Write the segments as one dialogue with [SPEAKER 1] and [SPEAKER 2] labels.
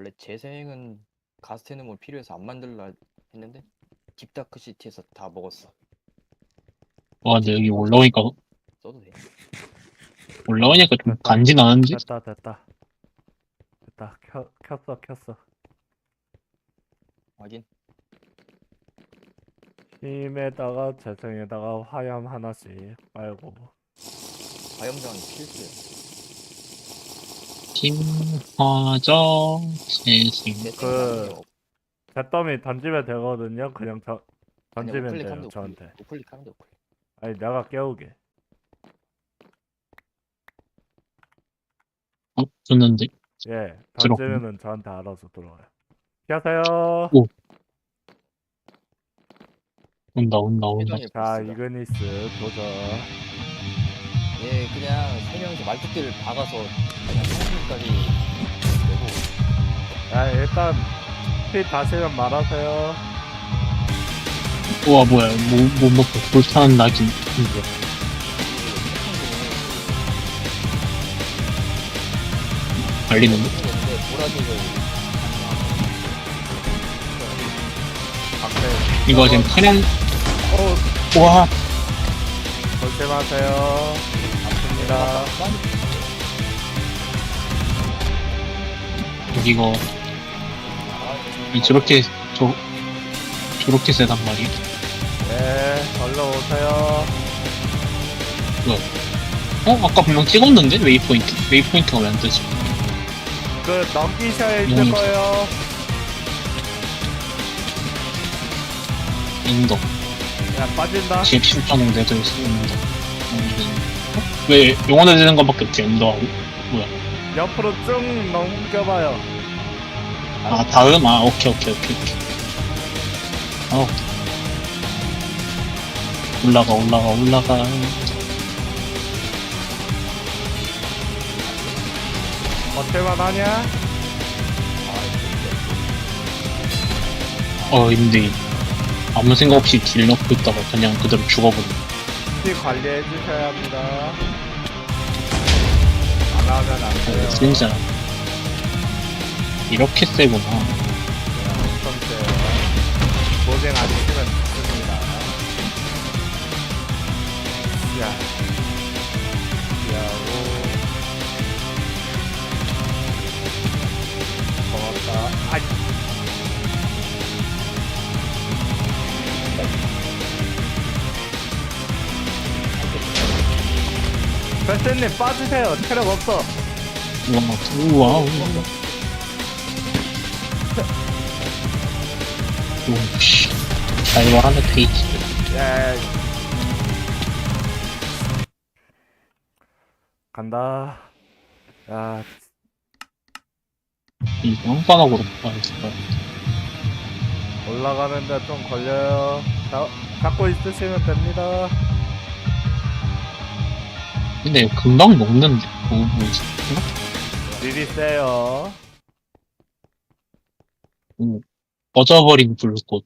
[SPEAKER 1] 원래 재생은 가스테너몰 필요해서 안 만들라 했는데 딥다크 시티에서 다 먹었어.
[SPEAKER 2] 와, 근데 여기 올라오니까,
[SPEAKER 1] 써도 돼.
[SPEAKER 2] 올라오니까 좀 간지나는데?
[SPEAKER 3] 됐다 됐다 됐다 켜, 켰어 켰어
[SPEAKER 1] 확인.
[SPEAKER 3] 힘에다가 재생에다가 화염 하나씩 빨고
[SPEAKER 1] 화염장은 필수야.
[SPEAKER 2] 팀화적, 재생.
[SPEAKER 3] 그- 잿더미 던지면 되거든요 그냥 저, 던지면 돼요. 저한테
[SPEAKER 1] 우클릭. 우클릭.
[SPEAKER 3] 아니 내가 깨우게
[SPEAKER 2] 어, 줬는데.
[SPEAKER 3] 예. 던지면은 저한테 알아서 들어와요 피하세요
[SPEAKER 2] 오. 온다, 온다, 온다.
[SPEAKER 3] 자. 이그니스 도전
[SPEAKER 1] 예, 그냥 세 명이서 말뚝대를 박아서 그냥 상승까지 되고
[SPEAKER 3] 야 일단 피 다시면 말하세요
[SPEAKER 2] 우와, 뭐야. 뭐, 뭐 먹고 불타는 낙인. 뭐야. 달리는데?
[SPEAKER 1] 보라색을
[SPEAKER 3] 앞에
[SPEAKER 2] 이거 지금 파란,
[SPEAKER 3] 어
[SPEAKER 2] 우와.
[SPEAKER 3] 조심하세요 아픕니다
[SPEAKER 2] 여기 이거, 이 저렇게, 저, 저렇게 세단 말이야.
[SPEAKER 3] 네 얼른 오세요
[SPEAKER 2] 어? 아까 분명 찍었는데? 웨이포인트? 웨이포인트가 왜 안 뜨지?
[SPEAKER 3] 그 넘기셔야 있을 거예요
[SPEAKER 2] 인도.
[SPEAKER 3] 야 빠진다
[SPEAKER 2] 지금 10.5대도 있습니다. 어? 왜 되는 것밖에 없지, 인도하고?
[SPEAKER 3] 옆으로 쭉 넘겨봐요
[SPEAKER 2] 아, 다음? 아, 오케이, 오케이, 오케이, 오케이. 어. 올라가, 올라가, 올라가.
[SPEAKER 3] 어때만 하냐?
[SPEAKER 2] 어, 근데, 아무 생각 없이 딜 넣고 있다가 그냥 그대로 죽어버려.
[SPEAKER 3] 피 관리해 주셔야 합니다 안 하면 안 돼요
[SPEAKER 2] 어, 진짜. 이렇게 세구나.
[SPEAKER 3] 엄청 세요 고생 안 시키 패스님 빠지세요 체력 없어
[SPEAKER 2] 우와, 우와, 우와. 오씨. 자이와 하나 페이지.
[SPEAKER 3] 예. 간다. 야,
[SPEAKER 2] 이 빵바닥으로 가야지.
[SPEAKER 3] 올라가는데 좀 걸려요. 자, 갖고 있으시면 됩니다.
[SPEAKER 2] 근데 금방 먹는데. 뭐, 뭐지?
[SPEAKER 3] 미리 세요.
[SPEAKER 2] 꺼져버린 불꽃.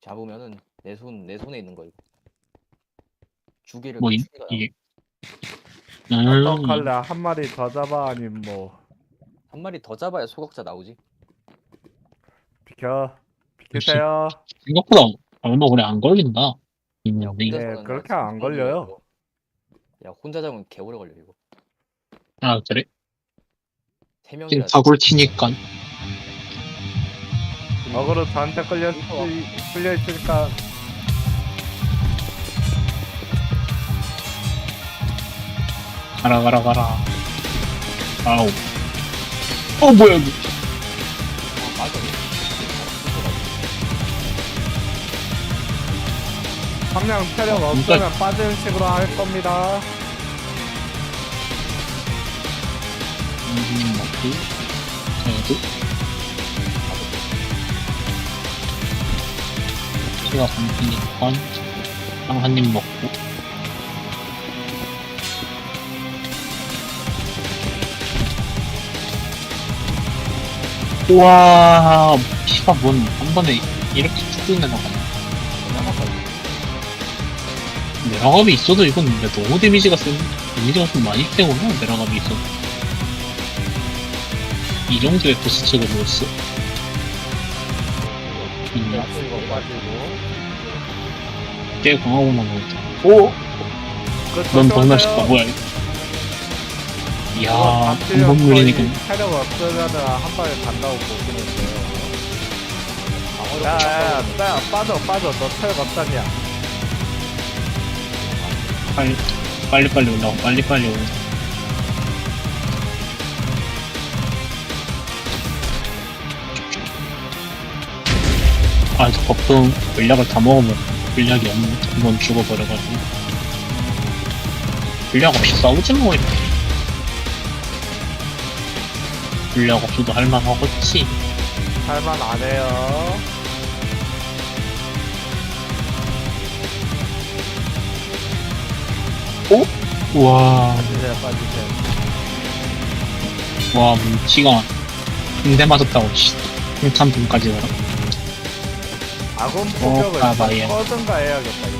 [SPEAKER 1] 잡으면은 내 손 내 손에 있는 거 이거. 주기를
[SPEAKER 2] 뭐, 이, 이게.
[SPEAKER 3] 어떤
[SPEAKER 2] 음,
[SPEAKER 3] 한 마리 더 잡아 아니면
[SPEAKER 1] 뭐한 마리 더 잡아야 소각자 나오지.
[SPEAKER 3] 비켜 비키세요.
[SPEAKER 2] 생각보다 얼마 오래 안 걸린다. 음, 이-
[SPEAKER 3] 네,
[SPEAKER 1] 혼자서는
[SPEAKER 3] 그렇게 안 걸려요.
[SPEAKER 1] 야 혼자 잡으면 개오래 걸려 이거.
[SPEAKER 2] 아, 그래?
[SPEAKER 1] 세
[SPEAKER 2] 지금
[SPEAKER 1] 명이라.
[SPEAKER 2] 사골 치니까.
[SPEAKER 3] 어그로 저한테 끌려 끌려 있으니까
[SPEAKER 2] 가라, 가라, 가라. 아우. 어, 뭐야, 이거.
[SPEAKER 1] 아, 맞아.
[SPEAKER 3] 함량 체력
[SPEAKER 2] 어,
[SPEAKER 3] 없으면 빠지는 식으로 할 겁니다.
[SPEAKER 2] 음, 먹고. 그래도. 피가 감기니까. 빵 한 입 먹고. 우와, 피가 뭔, 한 번에 이렇게 쭉 내려가네. 내라갑이 있어도 이건 근데 너무 데미지가 센, 데미지가 좀 많이 세구나, 내라갑이 있어도. 이 정도의 보스체가 뭐였어? 음,
[SPEAKER 3] 이거 빠지고.
[SPEAKER 2] 꽤 강하구나 너. 오! 넌 쉽다 뭐야. 이야 한번 물리니까
[SPEAKER 3] 체력 없으면은 한 방에 간다고 보시는데요.
[SPEAKER 1] 방어력
[SPEAKER 3] 야, 야,
[SPEAKER 1] 야,
[SPEAKER 3] 야, 빠져, 빠져. 너 체력 없다냐?
[SPEAKER 2] 빨리 빨리 빨리 올라가 빨리 빨리 올라가 아, 저 보통 물약을 다 먹으면 물약이 없는 한번 죽어버려가지고. 물약 없이 싸우지 뭐 이렇게. 물약 없어도 할만하겠지.
[SPEAKER 3] 할만 안 해요.
[SPEAKER 2] 우와
[SPEAKER 3] 빠지세요, 빠지세요.
[SPEAKER 2] 와 문치가 군대 맞았다고 씨 흥탄분까지 와라
[SPEAKER 3] 아군 포격을
[SPEAKER 2] 어, 가봐요.
[SPEAKER 3] 꺼든가 해야겠다, 이거.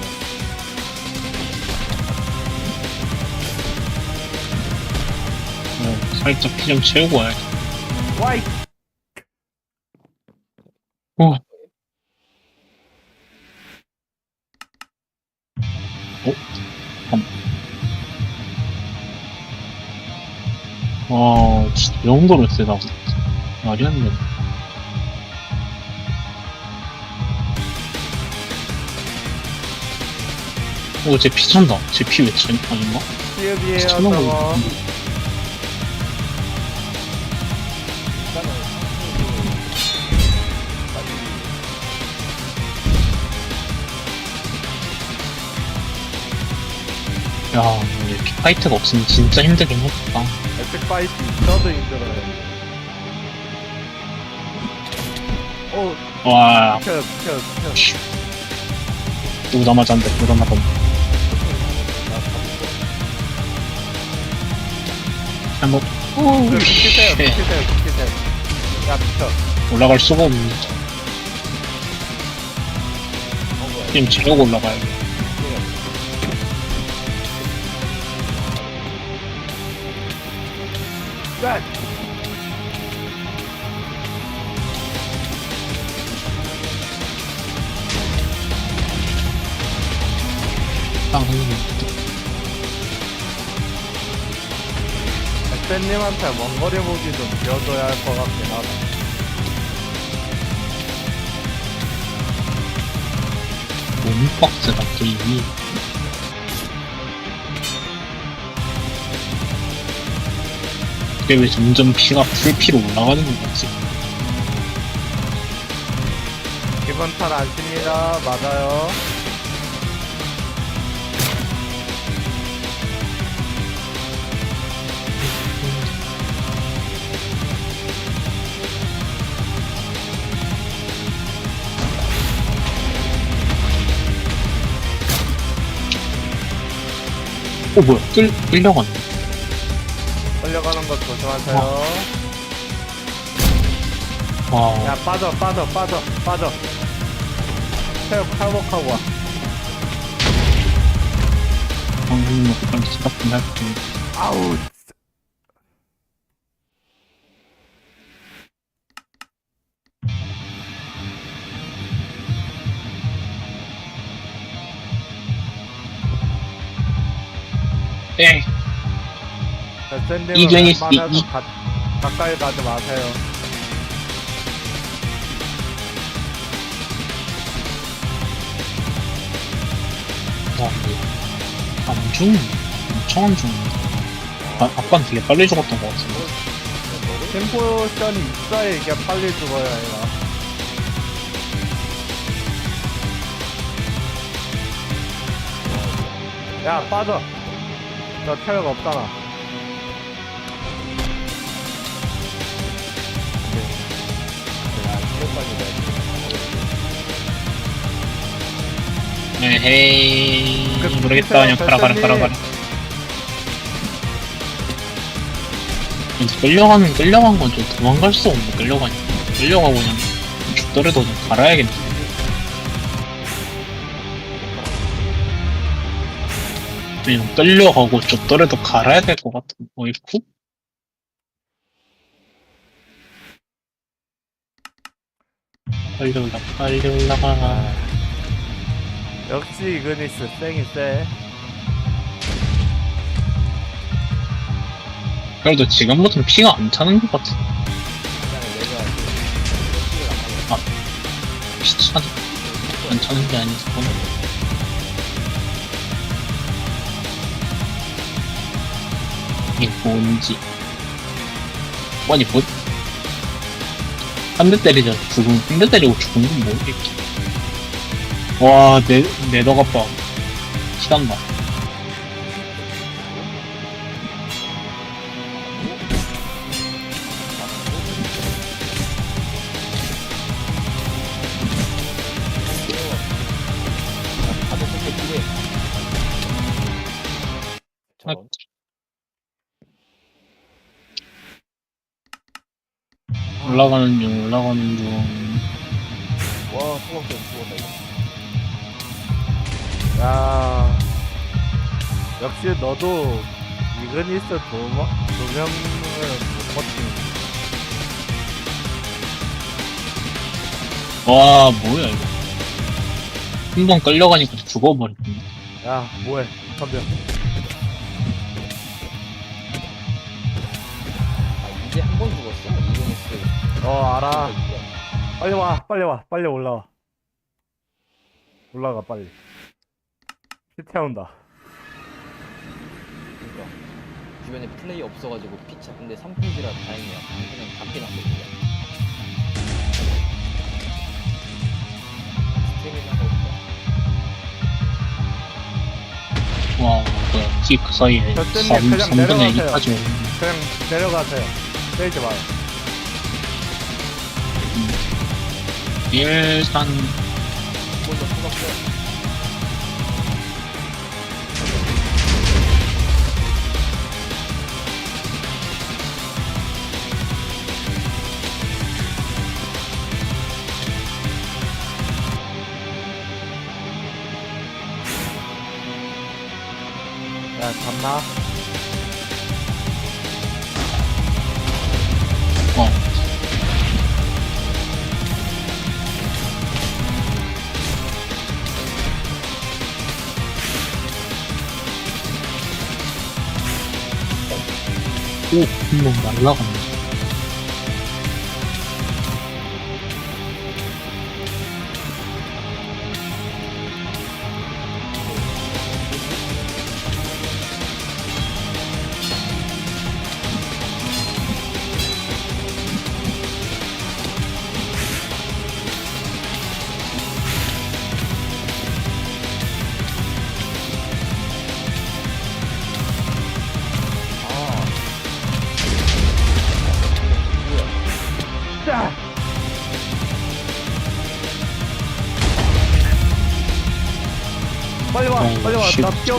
[SPEAKER 2] 어, 살짝 피 좀 채우고 와야 돼
[SPEAKER 3] 와이!
[SPEAKER 2] 와, 진짜 이 정도로 세다고. 말이 안 돼. 오, 쟤 피 찬다. 쟤 피왜 차니? 아닌가?
[SPEAKER 3] 저거.
[SPEAKER 2] 같은데.
[SPEAKER 1] 일단은
[SPEAKER 2] 야, 이렇게 파이트가 없으면 진짜 힘들긴 했다.
[SPEAKER 3] 에픽 파이트 있어도 힘들어요. 오,
[SPEAKER 2] 와,
[SPEAKER 3] 켜, 켜, 켜.
[SPEAKER 2] 오자마자 안 돼, 오자마자 안 돼. 한번, 오,
[SPEAKER 3] 그, 비키세요,
[SPEAKER 2] 씨.
[SPEAKER 3] 비키세요, 비키세요. 야, 비켜.
[SPEAKER 2] 올라갈 수가 없네. 지금 지려고 올라가야 돼.
[SPEAKER 3] 야!
[SPEAKER 2] 땅 흔들려.
[SPEAKER 3] 쌤님한테 원거리 무기 좀 비워줘야 할 것 같긴 하다.
[SPEAKER 2] 너무 빡세다, 게임이. 이게 왜 점점 피가 풀피로 올라가는 거지?
[SPEAKER 3] 기분 탓 아십니다. 맞아요.
[SPEAKER 2] 어, 뭐야, 끌, 끌려갔네.
[SPEAKER 3] 조심하세요.
[SPEAKER 2] 와,
[SPEAKER 3] 야, 빠져, 빠져, 빠져, 빠져. 체력 회복하고 와.
[SPEAKER 2] 방금 빨리 스탑 좀 할게.
[SPEAKER 3] 아우,
[SPEAKER 2] 에 이,
[SPEAKER 3] 쌤님은
[SPEAKER 2] 이경이 씨, 이-
[SPEAKER 3] 가, 가까이 가지 마세요.
[SPEAKER 2] 와, 이거. 안 죽네. 엄청 안 죽네. 아, 아까는 되게 빨리 죽었던 것 같은데.
[SPEAKER 3] 팀포션이 있어야 이게 빨리 죽어요, 얘가. 야, 빠져. 너 체력 없잖아.
[SPEAKER 2] 네, 에헤이.
[SPEAKER 3] 그래도
[SPEAKER 2] 모르겠다. 그냥 가라, 가라, 가라, 가라. 이제 끌려가면 끌려간 건좀 도망갈 수 없는데 끌려가니까 끌려가고 그냥 죽더라도 좀 갈아야겠네. 그냥 끌려가고 죽더라도 갈아야 될 것 같은 어이쿠? 빨리 올라, 빨리 올라가.
[SPEAKER 3] 역시 이그니스 쌩이 쎄.
[SPEAKER 2] 그래도 지금부터는 피가 안 차는 것 같아. 안피 차는 안 차는 게 아니고 이게 뭔지. 아니 뭐? 한대 때리자. 죽음. 한대 때리고 죽은 건 모르겠지 내더가 봐 시간다
[SPEAKER 1] 하도 그렇게 필요해. 저런.
[SPEAKER 2] 올라가는 중 올라가는 중
[SPEAKER 3] 역시 너도 이그니스 두, 명- 두 명을 못 버티는.
[SPEAKER 2] 와 뭐야 이거 한 번 끌려가니까 죽어버렸네
[SPEAKER 3] 야, 뭐해? 덤벼.
[SPEAKER 1] 아, 이제 한 번 죽었어? 이그니스.
[SPEAKER 3] 어, 알아. 빨리 와, 빨리 와, 빨리 올라와. 올라가, 빨리. 피 태운다.
[SPEAKER 1] 그러니까. 주변에 플레이 없어가지고 피차. 근데 3피지라 다행이야. 그냥 잡긴 났거든요. 없다.
[SPEAKER 2] 와 뭐야 키그 사이에
[SPEAKER 3] 절대님,
[SPEAKER 2] 3,
[SPEAKER 3] 그냥
[SPEAKER 2] 3분의
[SPEAKER 3] 내려가세요.
[SPEAKER 2] 2까지
[SPEAKER 3] 그냥 내려가세요. 때리지 마요.
[SPEAKER 2] 일단
[SPEAKER 1] 한번더 소각
[SPEAKER 3] 잡나?
[SPEAKER 2] 어 오, 한번 날라갔네. 씨.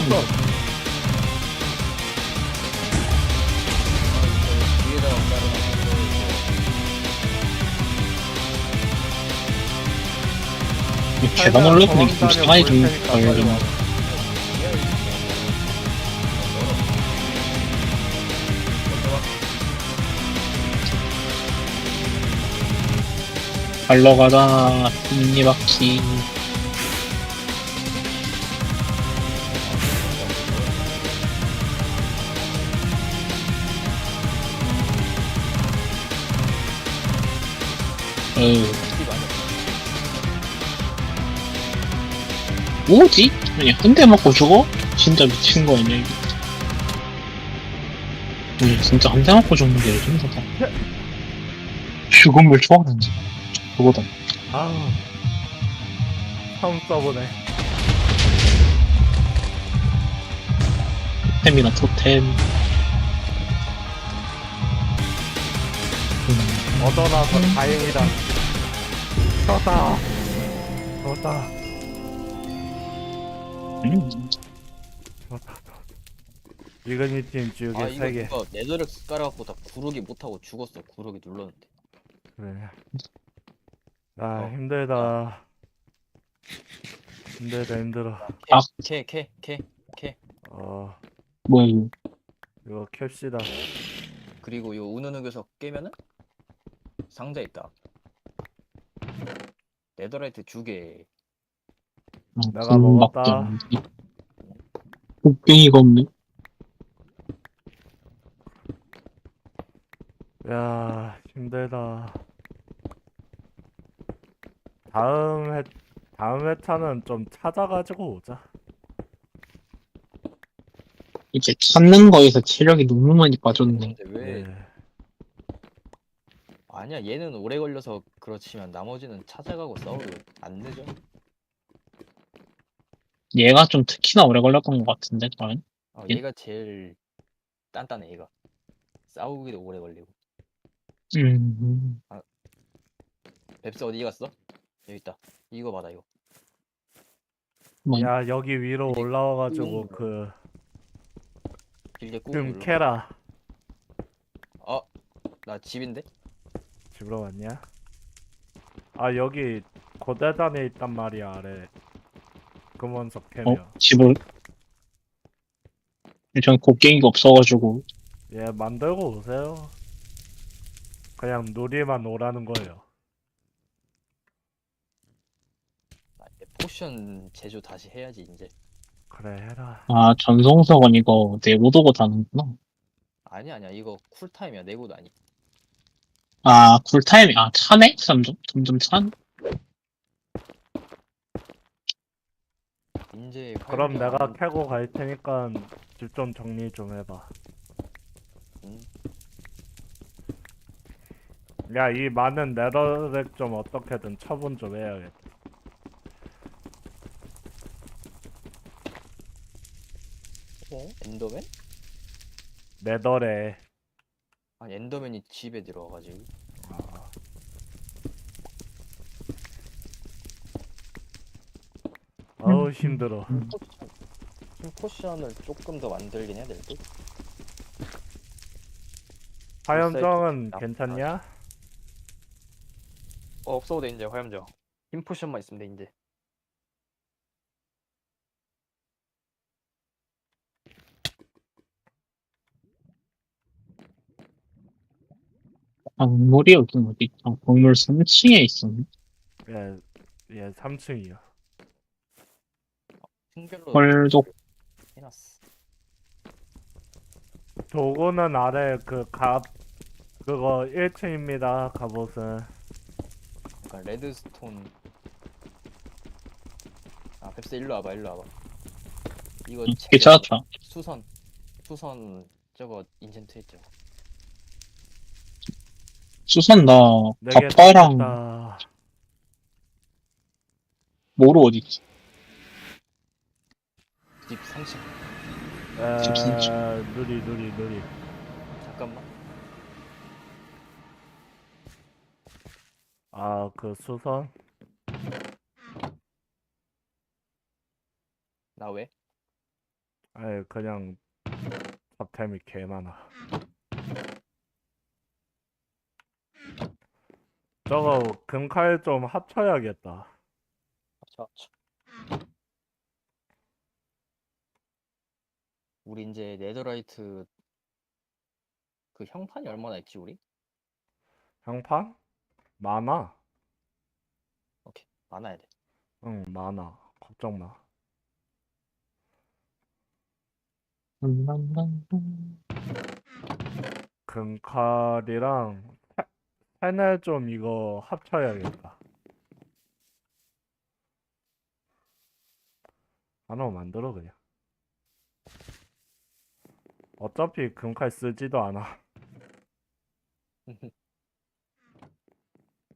[SPEAKER 2] 나이 계단 올라가는 게좀 시간이 좀 걸리네. 달러 가자, 톱니바퀴. 어, 뭐지? 아니, 한대 맞고 죽어? 진짜 미친 거 아니야, 이거? 아니, 진짜 한 대 맞고 죽는 게 레전드다. 죽음을 좋아하는지. 그거다.
[SPEAKER 3] 아우. 처음 써보네.
[SPEAKER 2] 토템이나 토템. 음,
[SPEAKER 3] 얻어놔서 다행이다. 떴다. 떴다.
[SPEAKER 2] 음.
[SPEAKER 3] 이근이 팀 지우개
[SPEAKER 1] 아 이거
[SPEAKER 3] 3개.
[SPEAKER 1] 누가 네더렉스 깔아갖고 다 구르기 못하고 죽었어 구르기 눌렀는데
[SPEAKER 3] 그래. 아,
[SPEAKER 1] 어.
[SPEAKER 3] 힘들다. 힘들다, 힘들어.
[SPEAKER 2] 아.
[SPEAKER 1] 캐캐캐캐
[SPEAKER 3] 어,
[SPEAKER 2] 뭐야, 이거.
[SPEAKER 3] 이거 캡시다.
[SPEAKER 1] 그리고 요 은은흑에서 깨면은 상자 있다 네더라이트 두개
[SPEAKER 2] 어,
[SPEAKER 3] 내가
[SPEAKER 2] 금밖에
[SPEAKER 3] 먹었다.
[SPEAKER 2] 곡괭이가 없네.
[SPEAKER 3] 야 힘들다. 다음 회 다음 회차는 좀 찾아가지고 오자.
[SPEAKER 2] 이제 찾는 거에서 체력이 너무 많이 빠졌네.
[SPEAKER 1] 근데 왜
[SPEAKER 3] 예.
[SPEAKER 1] 아니야 얘는 오래 걸려서 그렇지만 나머지는 찾아가고 싸워도 안 늦어
[SPEAKER 2] 얘가 좀 특히나 오래 걸렸던 것 같은데, 저는.
[SPEAKER 1] 어,
[SPEAKER 2] 예?
[SPEAKER 1] 얘가 제일 단단해 얘가 싸우기도 오래 걸리고
[SPEAKER 2] 음,
[SPEAKER 1] 뱁스 어디 갔어? 여기 있다 이거 받아 이거
[SPEAKER 2] 뭐,
[SPEAKER 3] 야 여기 위로 올라와가지고
[SPEAKER 1] 꿀.
[SPEAKER 3] 그
[SPEAKER 1] 길게
[SPEAKER 3] 꾹금
[SPEAKER 1] 눌러
[SPEAKER 3] 캐라.
[SPEAKER 1] 나 집인데?
[SPEAKER 3] 집으로 왔냐? 아 여기 고대단에 있단 말이야 아래. 금원석
[SPEAKER 2] 어,
[SPEAKER 3] 캐면.
[SPEAKER 2] 집을. 전 곡괭이가 없어가지고,
[SPEAKER 3] 예 만들고 오세요. 그냥 누리만 오라는 거예요.
[SPEAKER 1] 아, 이제 포션 제조 다시 해야지 이제
[SPEAKER 3] 그래 해라.
[SPEAKER 2] 아, 전송석은 이거 내고도고 다는구나.
[SPEAKER 1] 아니야 아니야 이거 쿨타임이야 내구도 아니
[SPEAKER 2] 아, 쿨타임이, 아, 차네? 점점, 점점 차네?
[SPEAKER 1] 이제
[SPEAKER 3] 그럼 내가
[SPEAKER 1] 안-
[SPEAKER 3] 캐고 갈 테니까 집 좀 정리 좀 해봐.
[SPEAKER 1] 음,
[SPEAKER 3] 야, 이 많은 네더렉 좀 어떻게든 처분 좀 해야겠다.
[SPEAKER 1] 어? 엔더맨?
[SPEAKER 3] 네더레.
[SPEAKER 1] 아니 엔더맨이 집에 들어와가지고
[SPEAKER 3] 아. 어우 힘들어.
[SPEAKER 2] 음.
[SPEAKER 1] 포션 팀 포션을 조금 더 만들긴 해야 될 듯?
[SPEAKER 3] 화염정은
[SPEAKER 1] 나-
[SPEAKER 3] 괜찮냐?
[SPEAKER 1] 어 없어도 돼 이제 화염정 힘 포션만 있으면 돼 이제
[SPEAKER 2] 광물이 여기 어디 있다. 광물 3층에 있었네.
[SPEAKER 3] 예, 예, 3층이요.
[SPEAKER 1] 층별로
[SPEAKER 2] 헐독,
[SPEAKER 1] 해놨어
[SPEAKER 3] 도구는 아래 그 갑, 그거 1층입니다. 갑옷은.
[SPEAKER 1] 그러니까 레드스톤 아 뱁스 일로 와봐 일로 와봐 이거
[SPEAKER 2] 음. 괜찮았다.
[SPEAKER 1] 수선 수선 저거 인챈트 했죠
[SPEAKER 2] 수선 나,
[SPEAKER 3] 네개
[SPEAKER 2] 갑바랑
[SPEAKER 3] 다
[SPEAKER 2] 모로 어디 있지?
[SPEAKER 1] 집 3층
[SPEAKER 2] 집 진짜.
[SPEAKER 3] 에, 누리, 누리, 누리.
[SPEAKER 1] 잠깐만
[SPEAKER 3] 아, 그 수선?
[SPEAKER 1] 나 왜?
[SPEAKER 3] 아니, 그냥 잡템이 개 많아. 저거 금칼 좀 합쳐야겠다.
[SPEAKER 1] 저, 저. 우리 이제 네더라이트 그 형판이 얼마나 있지 우리?
[SPEAKER 3] 형판? 많아.
[SPEAKER 1] 많아야 돼
[SPEAKER 3] 응, 많아. 걱정 마. 금칼이랑 세- 세네 좀 이거 합쳐야겠다. 하나 만들어 그냥. 어차피 금칼 쓰지도 않아.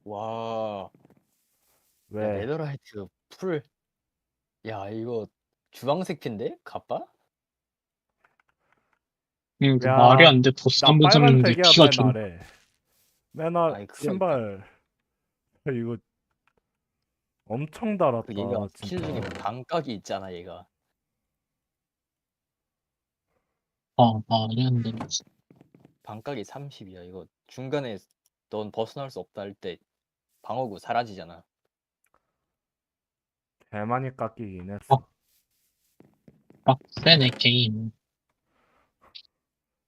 [SPEAKER 1] 와 야,
[SPEAKER 3] 왜?
[SPEAKER 1] 네더라이트 풀. 야, 이거 주황색 핀데? 갑바?
[SPEAKER 2] 응, 그
[SPEAKER 3] 야,
[SPEAKER 2] 말이 안 돼. 보스
[SPEAKER 3] 나
[SPEAKER 2] 한번 잡는데
[SPEAKER 3] 빨간색이야
[SPEAKER 2] 키가
[SPEAKER 3] 맨
[SPEAKER 2] 좀,
[SPEAKER 3] 아래. 맨 아,
[SPEAKER 1] 아니, 그러니까.
[SPEAKER 3] 신발. 이거 엄청 달았다
[SPEAKER 1] 그 얘가 스킬
[SPEAKER 3] 진짜.
[SPEAKER 1] 중에 반각이 있잖아, 얘가.
[SPEAKER 2] 아, 말이 안 돼.
[SPEAKER 1] 반각이 30이야. 이거 중간에 넌 벗어날 수 없다 할 때 방어구 사라지잖아.
[SPEAKER 3] 개 많이 깎이긴 했어.
[SPEAKER 2] 어. 빡세네, 게임.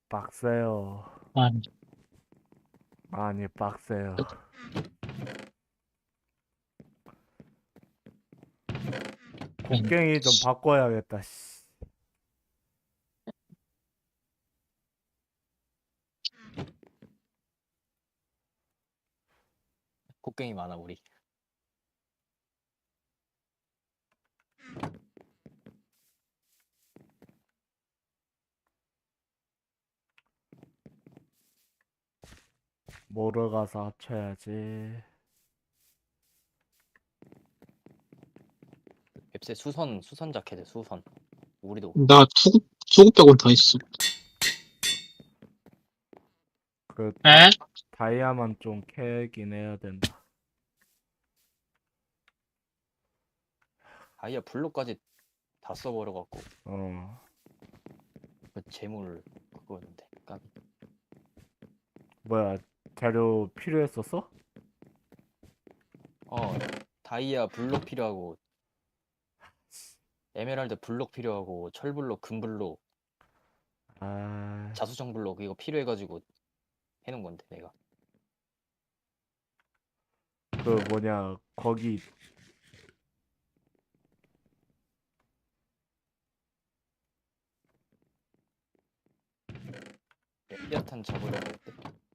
[SPEAKER 3] 빡세요.
[SPEAKER 2] 아니,
[SPEAKER 3] 많이 빡세요. 곡괭이 좀 음. 바꿔야겠다. 씨.
[SPEAKER 1] 곡괭이 많아 우리
[SPEAKER 3] 모르 가서 합쳐야지.
[SPEAKER 1] 웹세 수선 수선 자켓에 수선. 우리도
[SPEAKER 2] 나 투급, 투급 빼곤 다 있어.
[SPEAKER 3] 그
[SPEAKER 2] 에?
[SPEAKER 3] 다이아만 좀 캐긴 해야 된다.
[SPEAKER 1] 다이아 블록까지 다 써버려갖고
[SPEAKER 3] 어.
[SPEAKER 1] 그 재물 그거였는데 까비.
[SPEAKER 3] 뭐야 자료 필요했었어?
[SPEAKER 1] 어 다이아 블록 필요하고 에메랄드 블록 필요하고 철 블록 금 블록
[SPEAKER 3] 아,
[SPEAKER 1] 자수정 블록 이거 필요해가지고 해놓은 건데 내가.
[SPEAKER 3] 그 뭐냐 거기.
[SPEAKER 1] 레비아탄 잡으려고 했대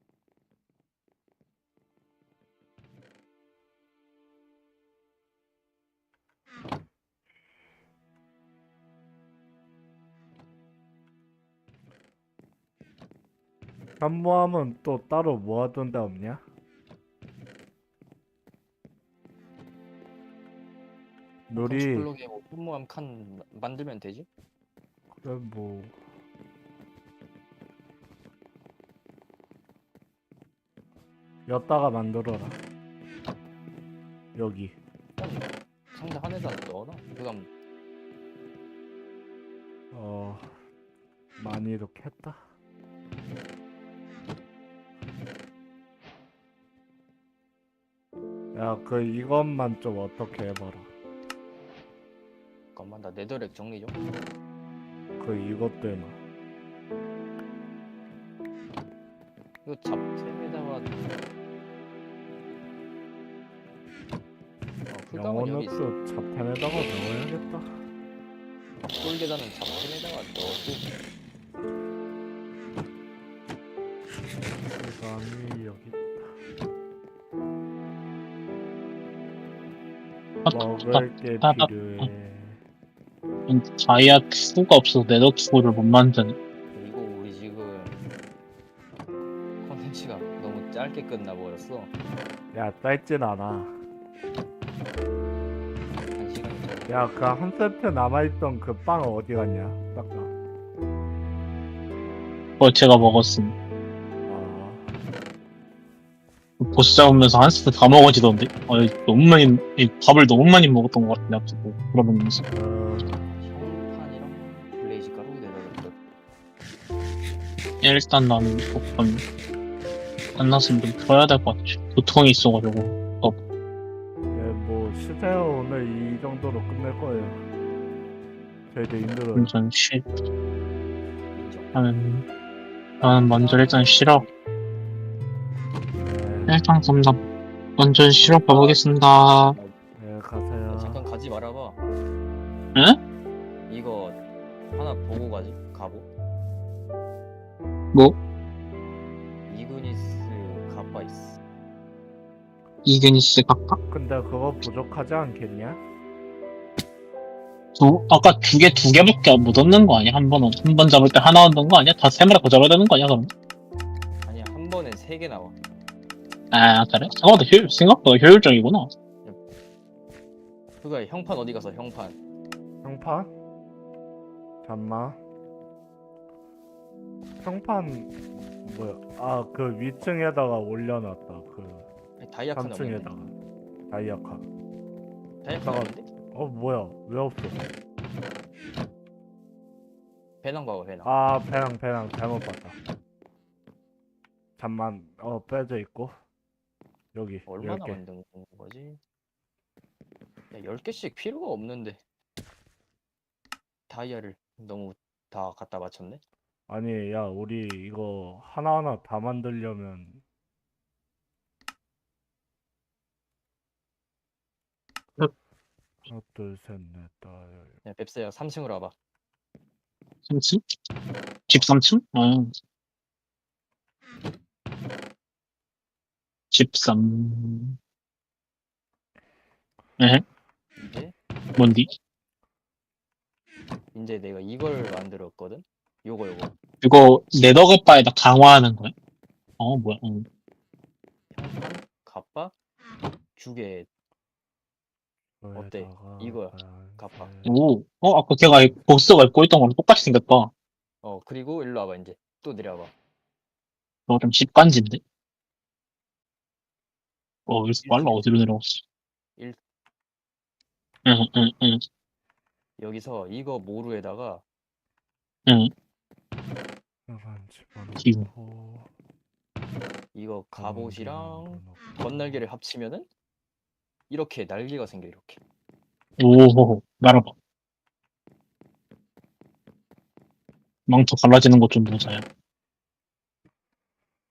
[SPEAKER 3] 현모함은 또 따로 모아둔 데 없냐? 놀이.
[SPEAKER 1] 블록에 뭐칸 마- 만들면 되지?
[SPEAKER 3] 그래 뭐. 엿다가 만들어라. 여기.
[SPEAKER 1] 상자 안에다 넣어놔? 그다음
[SPEAKER 3] 어 많이 이렇게 했다 야 그 이것만 좀 어떻게 해봐라.
[SPEAKER 1] 잠깐만 나 네더렉 정리 좀.
[SPEAKER 3] 그 이것들만
[SPEAKER 1] 이거 잡템에다가 어 풀감은 여기 있어
[SPEAKER 3] 영원업도 잡템에다가 넣어야겠다.
[SPEAKER 1] 돌계단은 잡템에다가 넣고
[SPEAKER 3] 시간이 여기 먹을 게
[SPEAKER 2] 아, 아,
[SPEAKER 3] 필요해.
[SPEAKER 2] 다이아 큐가 없어서 네더 큐를 못 만드네.
[SPEAKER 1] 이거 우리 지금 컨텐츠가 너무 짧게 끝나 버렸어.
[SPEAKER 3] 야 짧진 않아.
[SPEAKER 1] 한 시간이 짧게
[SPEAKER 3] 야그 한 세트 남아있던 그 빵 어디 갔냐? 딱딱
[SPEAKER 2] 그거 제가 먹었음. 보스 잡으면서 한 세트 다 먹어지던데. 어, 너무 많이, 이 밥을 너무 많이 먹었던 것 같은데, 앞서고. 그러면서.
[SPEAKER 3] 어,
[SPEAKER 1] 형판이랑 블레이즈 가루 내려놨거든
[SPEAKER 2] 일단 나는 조금, 끝났으면 좀 풀어야 될 것 같아. 도통이 있어가지고.
[SPEAKER 3] 예, 뭐 시세요 오늘 이 정도로 끝낼 거예요 되게 힘들어요
[SPEAKER 2] 완전 쉬,
[SPEAKER 1] 인정
[SPEAKER 2] 하면, 나는 먼저 일단
[SPEAKER 3] 네,
[SPEAKER 2] 일단 감사, 완전 쉬러 가보겠습니다.
[SPEAKER 3] 네
[SPEAKER 1] 야,
[SPEAKER 3] 가세요
[SPEAKER 1] 잠깐 가지 말아봐
[SPEAKER 2] 응?
[SPEAKER 1] 이거 하나 보고 가지 가보
[SPEAKER 2] 뭐?
[SPEAKER 1] 이그니스 가바이스
[SPEAKER 2] 이그니스 각각?
[SPEAKER 3] 근데 그거 부족하지 않겠냐?
[SPEAKER 2] 두, 아까 두 개, 두 개밖에 못 얻는 거 아니야? 한 번, 한 번 잡을 때 하나 얻는 거 아니야? 다 세 마리 더 잡아야 되는 거 아니야, 그럼?
[SPEAKER 1] 아니야 한 번에 세 개 나와
[SPEAKER 2] 아, 그래? 생각보다. 효율, 생각보다 효율적이구나.
[SPEAKER 1] 그거 형판 어디 가서 형판?
[SPEAKER 3] 형판? 잠만 형판 뭐야? 아그 위층에다가 올려놨다. 그
[SPEAKER 1] 아니, 다이아 칸 없는데
[SPEAKER 3] 3층에다가. 다이아카
[SPEAKER 1] 다이아 칸
[SPEAKER 3] 나가-
[SPEAKER 1] 없는데?
[SPEAKER 3] 어 뭐야? 왜 없어?
[SPEAKER 1] 배낭 봐봐 배낭.
[SPEAKER 3] 아 배낭 배낭. 잘못 봤다. 잠만 어 빼져 있고 여기
[SPEAKER 1] 얼마나
[SPEAKER 3] 10개
[SPEAKER 1] 만든 거지? 야 10개씩 필요가 없는데 다이아를 너무 다 갖다 맞췄네?
[SPEAKER 3] 아니 야 우리 이거 하나하나 다 만들려면 하나 둘셋넷 다섯
[SPEAKER 1] 야 뱁스야 3층으로 와봐
[SPEAKER 2] 3층? 집 3층? 어. 집 3. 에?
[SPEAKER 1] 이제
[SPEAKER 2] 뭔디?
[SPEAKER 1] 이제 내가 이걸 만들었거든 요거 요거
[SPEAKER 2] 이거 네더갑바에다 강화하는 거야? 어, 뭐야? 어.
[SPEAKER 1] 형판 갑바 주게 어때? 이거야,
[SPEAKER 3] 빨간색.
[SPEAKER 1] 갑바.
[SPEAKER 2] 오, 어, 아까 걔가 보스가 입고 있던 거랑 똑같이 생겼다.
[SPEAKER 1] 어 그리고 일로 와봐 이제 또 내려와봐
[SPEAKER 2] 너 좀 집간지인데? 어, 여기서 빨라 어디로 내려갔어?
[SPEAKER 1] 일-
[SPEAKER 2] 응, 응, 응,
[SPEAKER 1] 여기서 이거 모루에다가
[SPEAKER 2] 응.
[SPEAKER 3] 집어넣고
[SPEAKER 1] 이거 갑옷이랑. 건날개를 합치면은 이렇게 날개가 생겨 이렇게
[SPEAKER 2] 오, 날아봐. 망토 갈라지는 것 좀 보자요.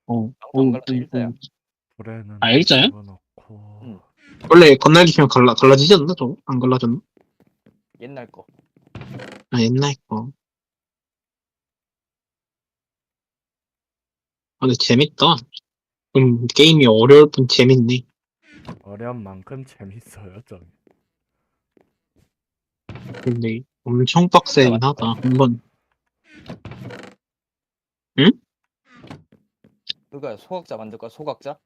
[SPEAKER 2] 어,
[SPEAKER 1] 망토 안 갈라져, 일자야.
[SPEAKER 2] 아, 일자야?
[SPEAKER 3] 집어넣고
[SPEAKER 1] 응.
[SPEAKER 2] 원래 건날개 키면 갈라, 갈라지지 않나, 저거? 안 갈라졌나?
[SPEAKER 1] 옛날 거
[SPEAKER 2] 아, 옛날 거. 아, 근데 재밌다. 음, 게임이 어려울 뿐 재밌네.
[SPEAKER 3] 어려운 만큼 재밌어요 좀.
[SPEAKER 2] 근데 엄청 빡세긴 하다. 한번,
[SPEAKER 1] 그니까 소각자 만들까 소각자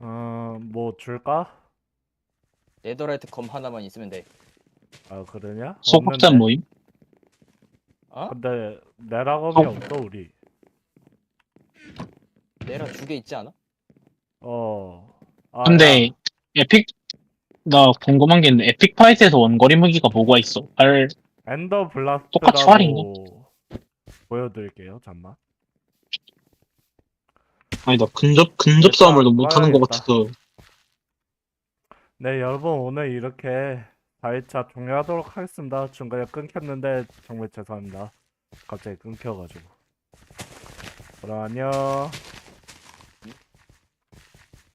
[SPEAKER 3] 어뭐 줄까?
[SPEAKER 1] 네더라이트 컴 하나만 있으면 돼
[SPEAKER 3] 아 그러냐?
[SPEAKER 2] 소각자
[SPEAKER 3] 없는데?
[SPEAKER 2] 모임?
[SPEAKER 1] 어?
[SPEAKER 3] 근데 내락업이
[SPEAKER 2] 어.
[SPEAKER 3] 없어 우리.
[SPEAKER 1] 내라 주게 있지 않아?
[SPEAKER 3] 어. 아,
[SPEAKER 2] 근데,
[SPEAKER 3] 야,
[SPEAKER 2] 에픽, 나 궁금한 게 있는데, 에픽 파이트에서 원거리 무기가 뭐가 있어? 알,
[SPEAKER 3] 엔더
[SPEAKER 2] 똑같이 활인가?
[SPEAKER 3] 블라스트라고 보여드릴게요. 잠만.
[SPEAKER 2] 아니, 나 근접, 근접 싸움을 너무 못하는 것. 같아서.
[SPEAKER 3] 네 여러분 오늘 이렇게 4일차 종료하도록 하겠습니다. 중간에 끊겼는데 정말 죄송합니다. 갑자기 끊겨가지고. 그럼 안녕.